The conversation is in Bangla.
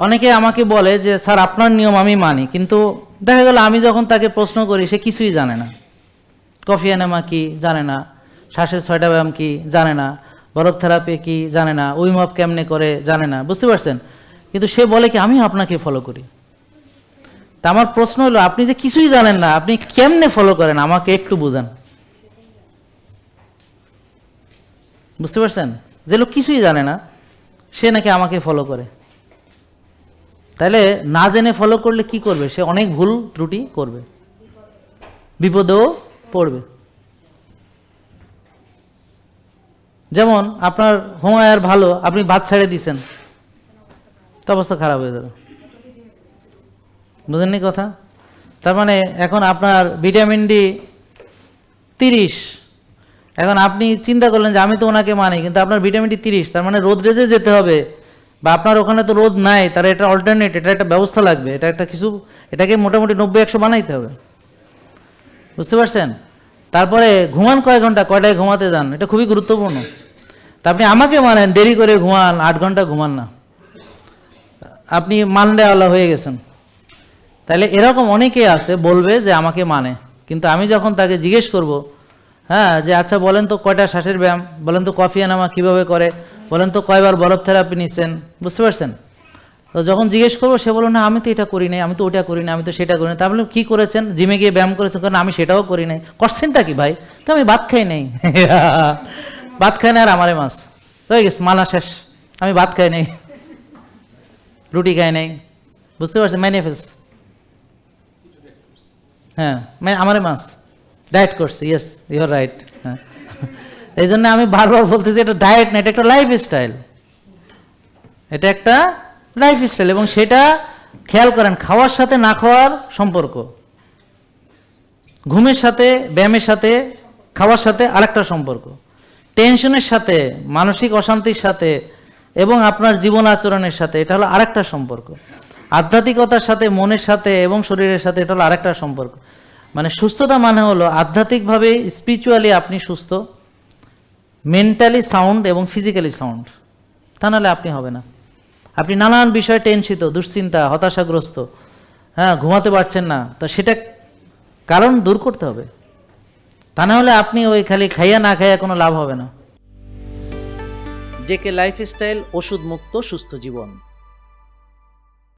অনেকে আমাকে বলে যে, স্যার, আপনার নিয়ম আমি মানি। কিন্তু দেখা গেল আমি যখন তাকে প্রশ্ন করি, সে কিছুই জানে না। কফি এনেমা কি? জানে না। শ্বাসের ছয়টা ব্যায়াম কি? জানে না। বরফ থেরাপি কি? জানে না। উইম অফ কেমনে করে? জানে না। বুঝতে পারছেন? কিন্তু সে বলে কি আমি আপনাকে ফলো করি। তা আমার প্রশ্ন হলো, আপনি যে কিছুই জানেন না, আপনি কেমনে ফলো করেন? আমাকে একটু বুঝান। বুঝতে পারছেন? যে লোক কিছুই জানে না, সে নাকি আমাকে ফলো করে। তাহলে না জেনে ফলো করলে কি করবে? সে অনেক ভুল ত্রুটি করবে। বিপদেও পড়বে। যেমন, আপনার হোমায়ার ভালো, আপনি ভাত ছেড়ে দিছেন। তো অবস্থা খারাপ হয়ে যাবে। বুঝেননি কথা? তার মানে এখন আপনার ভিটামিন ডি তিরিশ। এখন আপনি চিন্তা করলেন যে আমি তো ওনাকে মানি, কিন্তু আপনার ভিটামিন ডি তিরিশ, তার মানে রোদ রেজে যেতে হবে। বা আপনার ওখানে তো রোদ নাই তার এটা অল্টারনেট এটা একটা ব্যবস্থা লাগবে। এটা একটা কিছু, এটাকে মোটামুটি নব্বই, একশো বানাইতে হবে। বুঝতে পারছেন? তারপরে ঘুমান কয় ঘণ্টা, কয়টায় ঘুমাতে যান? এটা খুবই গুরুত্বপূর্ণ। তা আপনি আমাকে মানেন, দেরি করে ঘুমান, আট ঘণ্টা ঘুমান না। আপনি মানলে মানলেওয়ালা হয়ে গেছেন। তাহলে এরকম অনেকে আছে, বলবে যে আমাকে মানে। কিন্তু আমি যখন তাকে জিজ্ঞেস করব হ্যাঁ যে আচ্ছা বলেন তো কয়টা শ্বাসের ব্যায়াম, বলেন তো কফি আনামা কীভাবে করে বলেন তো কয়বার বরফ থেরাপি নিচ্ছেন বুঝতে পারছেন? তো যখন জিজ্ঞেস করব, সে বলল, না, আমি তো এটা করি নাই, আমি তো ওটা করি না আমি তো সেটা করি না তাহলে কী করেছেন? জিমে গিয়ে ব্যায়াম করেছেন? কারণ আমি সেটাও করি নাই। করছেনটা কি ভাই? তো আমি ভাত খাই নাই। ভাত খাই না আর আমারে মাছ। হয়ে গেছে, মালা শেষ। আমি ভাত খাই নাই। রুটি খাই নাই। বুঝতে পারছেন? মেনে ফেলস হ্যাঁ মানে আমারে মাছ। ডায়েট করছে ইয়েস ইউর রাইট হ্যাঁ। এই জন্য আমি বারবার বলতেছি, এটা ডায়েট না, এটা একটা লাইফ স্টাইল এটা একটা লাইফ স্টাইল এবং সেটা খেয়াল করেন, খাওয়ার সাথে না খাওয়ার সম্পর্ক। ঘুমের সাথে, ব্যায়ামের সাথে, খাওয়ার সাথে আরেকটা সম্পর্ক। টেনশনের সাথে, মানসিক অশান্তির সাথে এবং আপনার জীবন আচরণের সাথে, এটা হলো আরেকটা সম্পর্ক। আধ্যাত্মিকতার সাথে, মনের সাথে এবং শরীরের সাথে, এটা হলো আরেকটা সম্পর্ক। মানে সুস্থতা মানে হলো আধ্যাত্মিকভাবে স্পিরিচুয়ালি আপনি সুস্থ। মেন্টালি সাউন্ড এবং ফিজিক্যালি সাউন্ড তা নাহলে আপনি হবে না। আপনি নানান বিষয়ে টেনশিত দুশ্চিন্তা, হতাশাগ্রস্ত। হ্যাঁ ঘুমাতে পারছেন না, তো সেটা কারণ দূর করতে হবে। তা না হলে আপনি ওই খালি খাইয়া না খাইয়া কোনো লাভ হবে না। জেকে লাইফস্টাইল ওষুধ মুক্ত সুস্থ জীবন।